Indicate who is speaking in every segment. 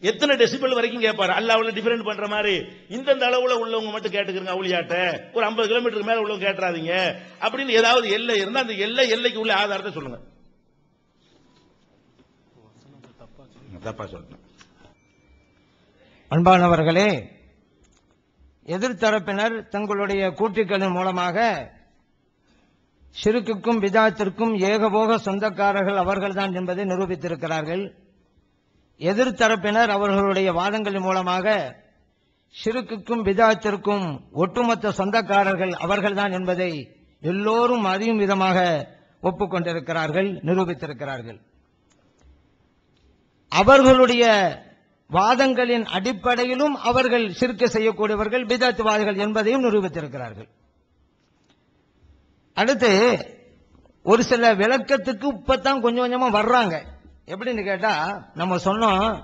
Speaker 1: எத்தனை டெசிபல் வரைக்கும் கேட்பாரு? அல்லாவுல டிஃபரெண்ட் பண்ற மாதிரி. இந்தந்த அளவுல உள்ளவங்க மட்டும் கேட்டுக்கிறங்க அவுளியாட்ட ஒரு 50 கிலோமீட்டருக்கு மேல உள்ளவங்க கேட்டுறாதீங்க. அப்படின்னு ஏதாவது எல்லை இருந்தா அந்த எல்லை எல்லைக்கு உள்ள ஆதாரத்தை சொல்லுங்க. தப்பா சொல்றேன்
Speaker 2: அன்பானவர்களே எதிர்த்தரப்பினர் தங்களுடைய கூற்றுக்களின் மூலமாக ஷிருக்குக்கும் பிதாத்திற்கும் ஏகபோக சொந்தக்காரர்கள் அவர்கள்தான் என்பதை நிரூபித்திருக்கிறார்கள். எதிர்த்தரப்பினர் அவர்களுடைய வாதங்களின் மூலமாக சிறுக்குக்கும் பிதாத்திற்கும் ஒட்டுமொத்த சொந்தக்காரர்கள் அவர்கள்தான் என்பதை எல்லோரும் அறியும் விதமாக ஒப்புக்கொண்டிருக்கிறார்கள் நிரூபித்திருக்கிறார்கள். அவர்களுடைய வாதங்களின் அடிப்படையிலும் அவர்கள் சிறுக்க செய்யக்கூடியவர்கள் பிதாத்துவாதிகள் என்பதையும் நிரூபித்திருக்கிறார்கள். அடுத்து ஒரு சில விளக்கத்துக்கு இப்பதான் கொஞ்சம் கொஞ்சமா வர்றாங்க. எப்படின்னு கேட்டா நம்ம சொன்னோம்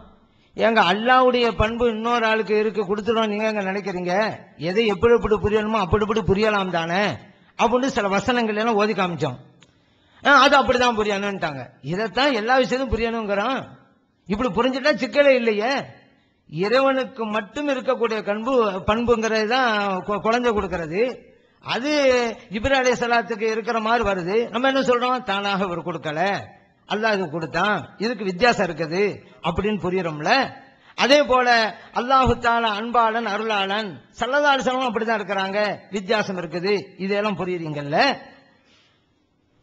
Speaker 2: ஏங்க அல்லாவுடைய பண்பு இன்னொரு ஆளுக்கு இருக்கு கொடுத்துடும் நீங்க எங்க நினைக்கிறீங்க? எதை எப்படி எப்படி புரியணுமோ அப்படி இப்படி புரியலாம் தானே? அப்படின்னு சில வசனங்கள் எல்லாம் ஓதி காமிச்சோம். ஆ, அது அப்படிதான் புரியணும்ட்டாங்க. இதைத்தான் எல்லா விஷயத்தையும் புரியணுங்கிறோம் இப்படி புரிஞ்சுட்டா சிக்கலே இல்லையே. இறைவனுக்கு மட்டும் இருக்கக்கூடிய பண்பு பண்புங்கிறது தான் குழந்தை கொடுக்கறது. அது இப்ரா சலாத்துக்கு இருக்கிற மாதிரி வருது. நம்ம என்ன சொல்றோம்? தானாக அவர் கொடுக்கல. அல்லாஹ் கொடுத்தான் இதுக்கு வித்தியாசம் இருக்குது அப்படின்னு புரியுறோம்ல? அதே போல அல்லாஹுத்தால அன்பாளன் அருளாளன் சல்லதாலிசனும் அப்படிதான் இருக்கிறாங்க. வித்தியாசம் இருக்குது. இதெல்லாம் புரியுறீங்கல்ல?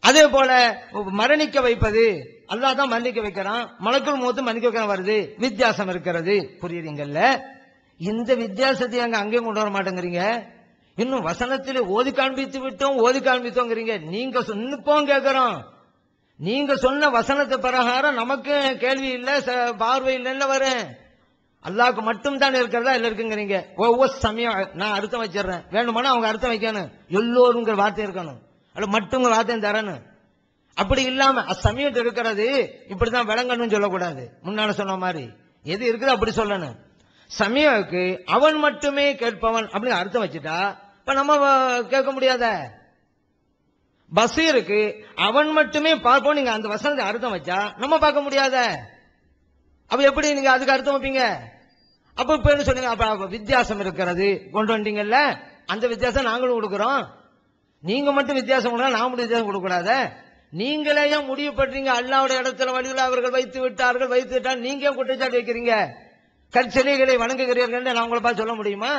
Speaker 2: அதே போல மரணிக்க வைப்பது அல்லாஹ் தான் மன்னிக்க வைக்கிறான். மலக்குள் மூத்து மன்னிக்க வைக்கிறான் வருது. வித்தியாசம் இருக்கிறது. புரியுறீங்கல்ல? இந்த வித்தியாசத்தை அங்க அங்கேயும் கொண்டு வர மாட்டேங்கிறீங்க. இன்னும் வசனத்தில் ஓதி காண்பித்து விட்டோம் ஓதி காண்பித்தோங்கிறீங்க. நீங்க சொன்னப்போம் கேட்கிறோம் நீங்க சொன்ன வசனத்து பிரகாரம் நமக்கு கேள்வி இல்ல ச- பார்வை இல்லைன்னு வரும் அல்லாவுக்கு மட்டும் தான் இருக்கிறதா? இல்ல இருக்குங்கிறீங்க. ஒவ்வொரு சமயம். நான் அர்த்தம் வச்சிடுறேன். வேணுமானா அவங்க அர்த்தம் வைக்கணும். எல்லோருங்கிற வார்த்தை இருக்கணும். அல்ல மட்டுங்கிற வார்த்தையும் தரணும். அப்படி இல்லாம அசமயம் இருக்கிறது இப்படிதான் விளங்கணும்னு சொல்லக்கூடாது. முன்னால சொன்ன மாதிரி. எது இருக்குதோ அப்படி சொல்லணும். சமயக்கு அவன் மட்டுமே கேட்பவன் அப்படின்னு அர்த்தம் வச்சுட்டா இப்ப நம்ம கேட்க முடியாத? பசீருக்கு அவன் மட்டுமே பார்ப்போம். நீங்க அந்த வசனத்தை அர்த்தம் வச்சா நம்ம பார்க்க முடியாத. அப்ப எப்படி நீங்க அதுக்கு அர்த்தம் வைப்பீங்க? அப்ப இப்ப என்ன சொன்னீங்க அப்ப வித்தியாசம் இருக்கிறது. கொண்டு வந்தீங்கல்ல? அந்த வித்தியாசம் நாங்களும் கொடுக்குறோம். நீங்க மட்டும் வித்தியாசம் கொடுக்கலாம் நான் மட்டும் வித்தியாசம் கொடுக்க கூடாத நீங்களே ஏன் முடிவு பண்றீங்க. அல்லாவுடைய இடத்துல வழியில் அவர்கள் வைத்து விட்டார்கள் வைத்து விட்டால் நீங்க குற்றச்சாட்டு வைக்கிறீங்க? கற்சிலைகளை வணங்குகிறீர்கள் நான் உங்களை பார்த்து சொல்ல முடியுமா?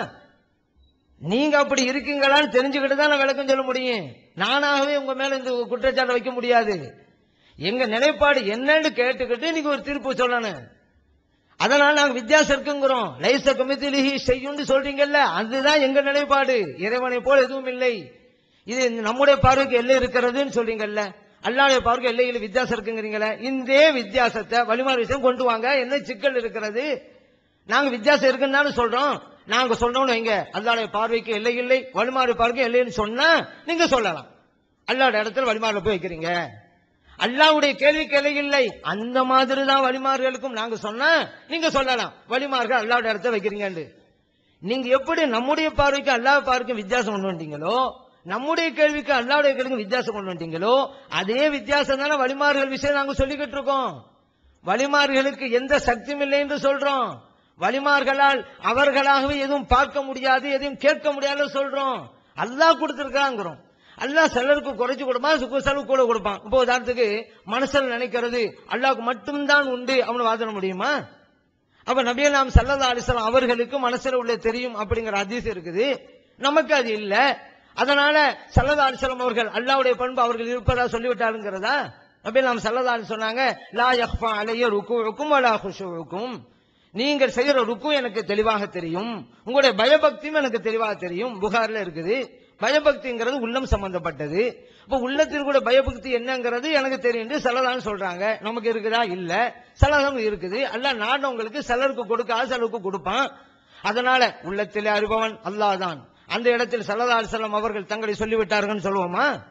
Speaker 2: நீங்க அப்படி இருக்கீங்களான்னு தெரிஞ்சுக்கிட்டு தான் நான் விளக்கம் சொல்ல முடியும். நானாகவே உங்க மேல இந்த குற்றச்சாட்டை வைக்க முடியாது. எங்க நிலைப்பாடு என்னன்னு கேட்டுக்கிட்டு நீங்க ஒரு தீர்ப்பு சொல்லணும். அதனால நாங்க வித்தியாசம் இருக்குங்கிறோம் லைச கமித்திலிஹி செய்யும்னு சொல்றீங்கல்ல அதுதான் எங்க நிலைப்பாடு. இறைவனை போல் எதுவும் இல்லை. இது நம்முடைய பார்வைக்கு எல்லை இருக்கிறதுன்னு சொல்றீங்கல்ல. அல்லாடைய பார்வைக்கு எல்லையில் வித்தியாசம் இருக்குங்கிறீங்களே இந்த வித்தியாசத்தை வழிமாறு விஷயம் கொண்டு வாங்க. என்ன சிக்கல் இருக்கிறது? நாங்க வித்தியாசம் இருக்குன்னு சொல்றோம். நாங்க சொல்றோம்னு வைங்க. அல்லாடைய பார்வைக்கு எல்லை இல்லை வழிமாறு பார்க்க இல்லைன்னு சொன்னா நீங்க சொல்லலாம். அல்லாட இடத்துல வழிமாறு போய் வைக்கிறீங்க. அல்லாவுடைய கேள்விக்கு எல்லை இல்லை. அந்த மாதிரி தான் வழிமாறுகளுக்கும் நாங்க சொன்னா நீங்க சொல்லலாம். வழிமார்கள் அல்லாவுடைய இடத்துல வைக்கிறீங்கன்னு. நீங்க எப்படி நம்முடைய பார்வைக்கு அல்லாஹ் பார்வைக்கும் வித்தியாசம் கொண்டு வந்தீங்களோ நம்முடைய கேள்விக்கு அல்லாவுடைய கேள்விக்கும் வித்தியாசம் கொண்டு வந்தீங்களோ அதே வித்தியாசம் தானே வழிமாறுகள் விஷயம் நாங்க சொல்லிக்கிட்டு இருக்கோம். வழிமாறுகளுக்கு எந்த சக்தியும் இல்லை என்று சொல்றோம். வலிமார்களால் அவர்களாகவே எதுவும் பார்க்க முடியாது எதையும் கேட்க முடியாதுன்னு சொல்றோம். அல்லாஹ் கொடுத்துருக்காங்கிறோம் அல்லாஹ் சிலருக்கு குறைச்சு கொடுப்பான் செலவு கூட கொடுப்பான். இப்போ உதாரணத்துக்கு மனசில் நினைக்கிறது அல்லாவுக்கு மட்டும்தான் உண்டு அவனு வாதிட முடியுமா? அப்ப நபிய நாம் சல்லதா அலிசலாம் அவர்களுக்கு மனசுல உள்ள தெரியும் அப்படிங்கிற அதிசயம் இருக்குது. நமக்கு அது இல்ல. அதனால சல்லதா அலிஸ்லாம் அவர்கள் அல்லாவுடைய பண்பு அவர்கள் இருப்பதா சொல்லிவிட்டாருங்கிறதா? நபியல் நாம் சல்லதா சொன்னாங்க லா யஹ்ஃபா அலைய ருக்கும் அலா குஷுவுக்கும் நீங்கள் செய்யற ருக்கும் எனக்கு தெளிவாக தெரியும். உங்களுடைய பயபக்தியும் எனக்கு தெளிவாக தெரியும். புகார்ல இருக்குது. பயபக்திங்கிறது உள்ளம் சம்பந்தப்பட்டது. இப்ப உள்ளத்தில் கூட பயபக்தி என்னங்கிறது எனக்கு தெரியும் சலதான் சொல்றாங்க. நமக்கு இருக்குதா? இல்ல. சலதம் இருக்குது. அல்ல நான் உங்களுக்கு சிலருக்கு கொடுக்காத சிலருக்கு கொடுப்பான். அதனால உள்ளத்திலே அறிபவன் அல்லாஹ் தான் அந்த இடத்தில் சல்லதா அலிசல்லாம் அவர்கள் தங்களை சொல்லிவிட்டார்கள் சொல்லுவோமா?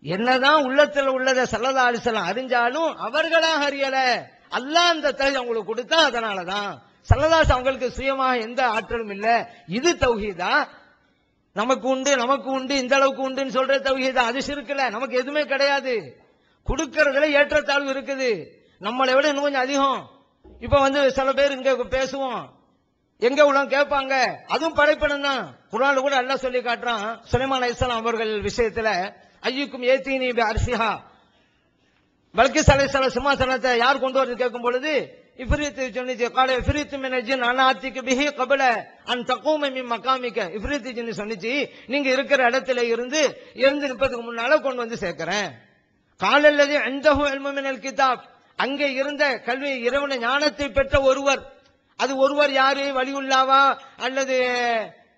Speaker 2: என்னதான் உள்ளத்தில் உள்ளதை சல்லதா அலிசல்லாம் அறிஞ்சாலும் அவர்களாக அறியல. அல்லா அந்த தகுதி அவங்களுக்கு கொடுத்தா அதனாலதான். சல்லதாஸ் அவங்களுக்கு சுயமாக எந்த ஆற்றலும் இல்ல. இது தௌஹீதா? நமக்கு உண்டு நமக்கு உண்டு இந்த அளவுக்கு உண்டுன்னு சொல்ற தௌஹீதா? அது சிறுக்கல நமக்கு எதுவுமே கிடையாது. கொடுக்கறதுல ஏற்றத்தாழ்வு இருக்குது. நம்மளை விட இன்னும் கொஞ்சம் அதிகம். இப்ப வந்து சில பேர் இங்க பேசுவோம். எங்க உள்ளவங்க கேட்பாங்க? அதுவும் படைப்படம் தான். குரான்ல கூட அல்லாஹ் சொல்லி காட்டுறான். சுலைமான் அலைஹிஸ்ஸலாம் அவர்கள் விஷயத்துல ஐயுக்கும் ஏத்தீனி அரிசிஹா அர்ஷிஹா பல்கிஸ் சிம்மாசனத்தை யார் கொண்டு வரது கேட்கும் பொழுது இஃப்ரீத் சொன்னிச்சு காலை இஃப்ரீத் மின ஜின் அனாத்திக்கு பிஹி கபல அன் தக்கூம மீ மக்காமிக்க இஃப்ரீத் ஜின் சொன்னிச்சு நீங்க இருக்கிற இடத்துல இருந்து இருந்து நிற்பதுக்கு முன்னால கொண்டு வந்து சேர்க்கிறேன். காலல்லது அந்தஹு அல்முமினல் கிதாப். அங்கே இருந்த கல்வி இறைவன ஞானத்தை பெற்ற ஒருவர். அது ஒருவர் யாரு? வலியுல்லாவா? அல்லது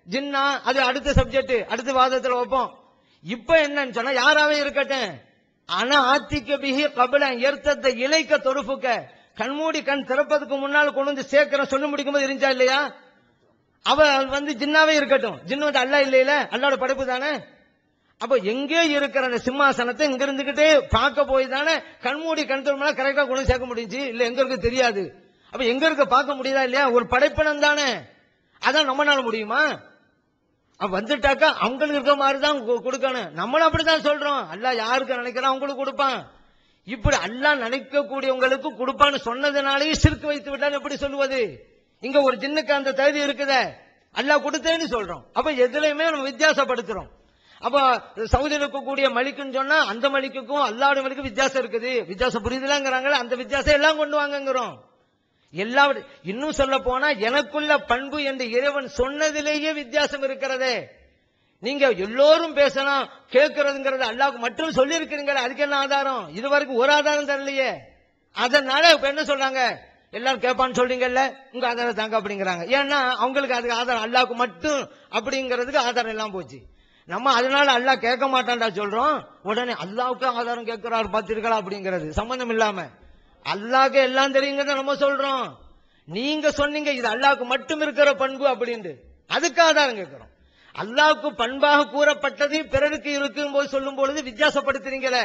Speaker 2: ஜின்னா? அது அடுத்த சப்ஜெக்ட் அடுத்த வாதத்தில் வைப்போம். இப்ப என்னன்னு சொன்னா யாராவே இருக்கட்டும். ஆனா ஆத்திக்க பிகி கபில எர்த்தத்தை இலைக்க தொடுப்புக்க. கண்மூடி கண் திறப்பதுக்கு முன்னால் கொண்டு வந்து சேர்க்கிறேன் சொல்லி முடிக்கும் போது இருந்துச்சா இல்லையா? அவ வந்து ஜின்னாவே இருக்கட்டும். ஜின்னு வந்து அல்லா இல்லையில? அல்லாவோட படைப்பு தானே? அப்ப எங்கே இருக்கிற அந்த சிம்மாசனத்தை இங்க இருந்துகிட்டே பார்க்க போய் தானே கண்மூடி கண் திரும்பினா கரெக்டா கொண்டு சேர்க்க முடிஞ்சு இல்ல எங்க இருக்கு தெரியாது. அப்ப எங்க இருக்க பார்க்க முடியுதா இல்லையா? ஒரு படைப்பினம் தானே. அதான் நம்மளால முடியுமா? வந்துட்டாக்கா அவங்களுக்கு இருக்க மாதிரி தான் கொடுக்கணும். நம்மளும் அப்படிதான் சொல்றோம். அல்ல யாருக்கு நினைக்கிறான்? அவங்களுக்கு கொடுப்பான். இப்படி அல்லா நினைக்கக்கூடியவங்களுக்கு கொடுப்பான்னு சொன்னதுனாலேயே சிறுக்கு வைத்து விட்டால் எப்படி சொல்லுவது? இங்க ஒரு ஜின்னுக்கு அந்த தகுதி இருக்குதே. அல்லாஹ் கொடுத்தேன்னு சொல்றோம். அப்ப எதுலையுமே நம்ம வித்தியாசப்படுத்துறோம். அப்ப சவுதியில் இருக்கக்கூடிய மலிக்குன்னு சொன்னா அந்த மலிக்குக்கும் அல்லாவுடைய மலிக்கும் வித்தியாசம் இருக்குது. வித்தியாசம் புரியுதுலாங்கிறாங்களே அந்த வித்தியாசம் எல்லாம் கொண்டு வாங்கங்கிறோம். எல்லா இன்னும் சொல்ல போனா எனக்குள்ள பண்பு என்று இறைவன் சொன்னதிலேயே வித்தியாசம் இருக்கிறதே. நீங்க எல்லோரும் பேசலாம் கேட்கறதுங்கிறது அல்லாவுக்கு மட்டும் சொல்லி இருக்கிறீங்களே அதுக்கு என்ன ஆதாரம்? இது வரைக்கும் ஒரு ஆதாரம் தரலையே. அதனால இப்ப என்ன சொல்றாங்க? எல்லாரும் கேட்பான்னு சொல்றீங்கல்ல? உங்க ஆதாரம் தாங்க அப்படிங்கிறாங்க. ஏன்னா அவங்களுக்கு அதுக்கு ஆதாரம் அல்லாவுக்கு மட்டும் அப்படிங்கிறதுக்கு ஆதாரம் எல்லாம் போச்சு. நம்ம அதனால அல்லாஹ் கேட்க மாட்டான்டா சொல்றோம். உடனே அல்லாவுக்கு ஆதாரம் கேட்கிறாரு பார்த்திருக்கலாம் அப்படிங்கிறது. சம்பந்தம் இல்லாம. அல்லாக்கு எல்லாம் தெரியுங்கிறத நம்ம சொல்றோம். நீங்க சொன்னீங்க இது அல்லாவுக்கு மட்டும் இருக்கிற பண்பு அப்படின்ட்டு. அதுக்காக தான் கேட்கிறோம் அல்லாவுக்கு பண்பாக கூறப்பட்டது பிறருக்கு இருக்கும் போது சொல்லும் பொழுது வித்தியாசப்படுத்துறீங்களே.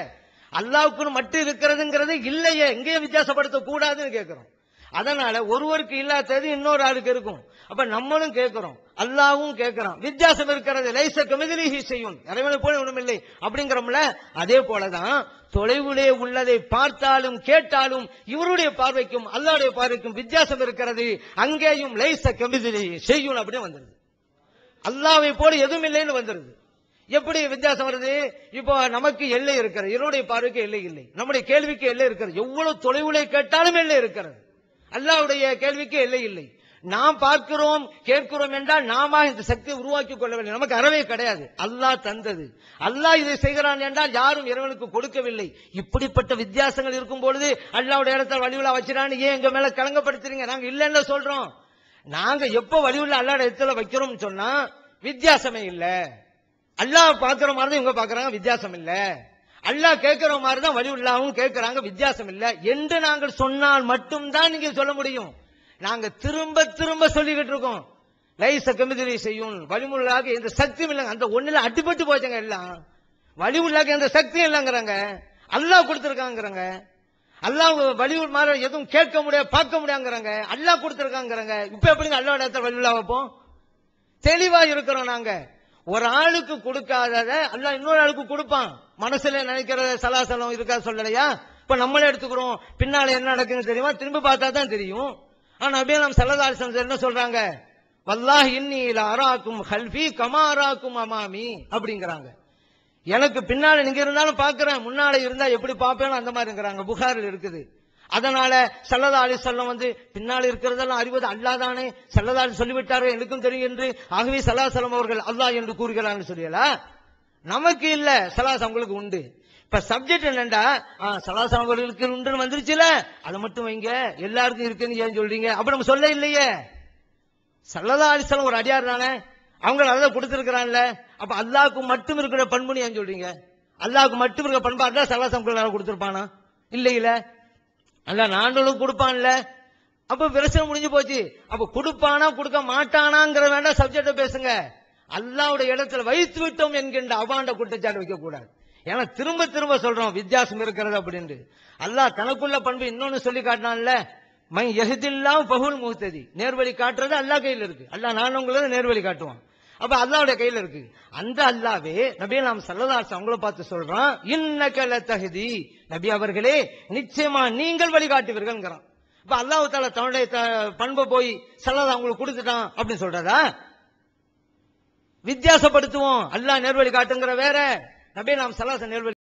Speaker 2: அல்லாவுக்குன்னு மட்டும் இருக்கிறதுங்கிறது இல்லையே எங்கேயும் வித்தியாசப்படுத்த கூடாதுன்னு கேட்கிறோம் அதனால ஒருவருக்கு இல்லாதது இன்னொரு ஆளுக்கு இருக்கும். அப்ப நம்மளும் கேட்கிறோம் அல்லாவும் கேட்கிறோம் வித்தியாசம் இருக்கிறது லைச கமிதிலிஹி செய்யும் இறைவனை போல ஒண்ணுமில்லை அப்படிங்கிறோம்ல அதே போலதான் தொலைவிலே உள்ளதை பார்த்தாலும் கேட்டாலும் இவருடைய பார்வைக்கும் அல்லாவுடைய பார்வைக்கும் வித்தியாசம் இருக்கிறது. அங்கேயும் லைச கமிதிலே செய்யும் அப்படின்னு வந்துருது. அல்லாவை போல எதுவும் இல்லைன்னு வந்துருது. எப்படி வித்தியாசம் வருது? இப்போ நமக்கு எல்லை இருக்கிறது. இவருடைய பார்வைக்கு எல்லை இல்லை. நம்முடைய கேள்விக்கு எல்லை இருக்கிறது. எவ்வளவு தொலைவுலே கேட்டாலும் எல்லை இருக்கிறது. அல்லாவுடைய கேள்விக்கு எல்லை இல்லை. நாம் பார்க்கிறோம் கேட்கிறோம் என்றால் நாம இந்த சக்தியை உருவாக்கி கொள்ளவில்லை நமக்கு அறவே கிடையாது. அல்லாஹ் தந்தது. அல்லாஹ் இதை செய்கிறான் என்றால் யாரும் இறைவனுக்கு கொடுக்கவில்லை. இப்படிப்பட்ட வித்தியாசங்கள் இருக்கும் பொழுது அல்லாவுடைய இடத்துல வழிவுலா வச்சிடான்னு ஏன் எங்க மேல கலங்கப்படுத்துறீங்க? நாங்க இல்லைன்னு சொல்றோம். நாங்க எப்போ வழிவுள்ள அல்லாட இடத்துல வைக்கிறோம் சொன்னா வித்தியாசமே இல்ல. அல்லாஹ் பாக்குற மாதிரி தான் இவங்க பாக்குறாங்க வித்தியாசம் இல்ல. அல்லாஹ் கேட்கிற மாதிரி தான் வழி கேட்கிறாங்க வித்தியாசம் இல்ல. என்று நாங்கள் சொன்னால் மட்டும்தான் நீங்க சொல்ல முடியும். நாங்க திரும்ப திரும்ப சொல்லிக்கிட்டு இருக்கோம். லைச கமிதிரி செய்யும் வலிமுள்ளாக எந்த சக்தியும் இல்லைங்க. அந்த ஒண்ணுல அடிபட்டு போச்சுங்க எல்லாம். வலிமுள்ளாக எந்த சக்தியும் இல்லைங்கிறாங்க. அல்லாஹ் கொடுத்துருக்காங்கிறாங்க. அல்லாஹ் வழிவுள் மாதிரி எதுவும் கேட்க முடியாது பார்க்க முடியாங்கிறாங்க அல்லாஹ் கொடுத்துருக்காங்கிறாங்க. இப்ப எப்படிங்க அல்லா இடத்துல வழிவுலா வைப்போம்? தெளிவா இருக்கிறோம் நாங்க. ஒரு ஆளுக்கு கொடுக்காதத அல்லாஹ் இன்னொரு ஆளுக்கு கொடுப்பான். மனசுல நினைக்கிற சலாசலம் இருக்கா சொல்லலையா? இப்ப நம்மளே எடுத்துக்கிறோம். பின்னால என்ன நடக்குன்னு தெரியுமா? திரும்பி பார்த்தா தான் தெரியும். ஆனா அப்படியே நம்ம சல்லதாசன் என்ன சொல்றாங்க? வல்லாஹ் இன்னி அராக்கும் ஹல்ஃபி கமாராக்கும் அமாமி அப்படிங்கிறாங்க. எனக்கு பின்னால நீங்க இருந்தாலும் பாக்குறேன் முன்னால இருந்தா எப்படி பாப்பேனோ அந்த மாதிரிங்கிறாங்க. புகாரில் இருக்குது. அதனால சல்லதா அலி சொல்லம் வந்து பின்னால் இருக்கிறதெல்லாம் அறிவது அல்லாதானே சல்லதா அலி சொல்லிவிட்டார்கள் எனக்கும் தெரியும் என்று. ஆகவே சலாசலம் அவர்கள் அல்லாஹ் என்று கூறுகிறான்னு சொல்லியலா நமக்கு இல்ல. சலாஸ் அவங்களுக்கு உண்டு. இப்ப சப்ஜெக்ட் என்னண்டா? சலாசாமர்களுக்கு அவர்களுக்கு உண்டுன்னு வந்துருச்சுல. அதை மட்டும் வைங்க. எல்லாருக்கும் இருக்குன்னு ஏன் சொல்றீங்க? அப்ப நம்ம சொல்ல இல்லையே. சல்லதா அலிசலம் ஒரு அடியார் தானே. அவங்க அதை கொடுத்துருக்கிறான்ல அப்ப அல்லாவுக்கு மட்டும் இருக்கிற பண்புன்னு ஏன் சொல்றீங்க? அல்லாவுக்கு மட்டும் இருக்கிற பண்பா இருந்தா சல்லாசம் கொடுத்துருப்பானா? இல்லை இல்ல அல்ல நாங்களும் கொடுப்பான்ல. அப்ப பிரச்சனை முடிஞ்சு போச்சு. அப்ப கொடுப்பானா கொடுக்க மாட்டானாங்கிற வேண்டாம் சப்ஜெக்ட பேசுங்க. அல்லாவுடைய இடத்துல வைத்து விட்டோம் என்கின்ற அவாண்ட குற்றச்சாட்டு வைக்க கூடாது ஏன்னா திரும்ப திரும்ப சொல்றோம் வித்தியாசம் இருக்கிறது அப்படின்ட்டு. அல்லாஹ் தனக்குள்ள பண்பு இன்னொன்னு சொல்லி காட்டினான்ல மை எஹிதில்லாம் பகுல் முகத்ததி நேர்வழி காட்டுறது அல்லாஹ் கையில் இருக்கு. அல்லாஹ் நான் உங்களது நேர்வழி காட்டுவான். அப்ப அல்லாவுடைய கையில இருக்கு. அந்த அல்லாவே நபி நாம் சல்லதாஸ் அவங்கள பார்த்து சொல்றான் இன்னகல தகுதி நபி அவர்களே நிச்சயமா நீங்கள் வழிகாட்டுவீர்கள்ங்கிறான். இப்ப அல்லாஹு தால தன்னுடைய பண்பு பண்பை போய் சல்லதா அவங்களுக்கு கொடுத்துட்டான் அப்படின்னு சொல்றதா? வித்தியாசப்படுத்துவோம். அல்லாஹ் நேர்வழி காட்டுங்கிற வேற. நபே நாம் சலாச நேர்வழி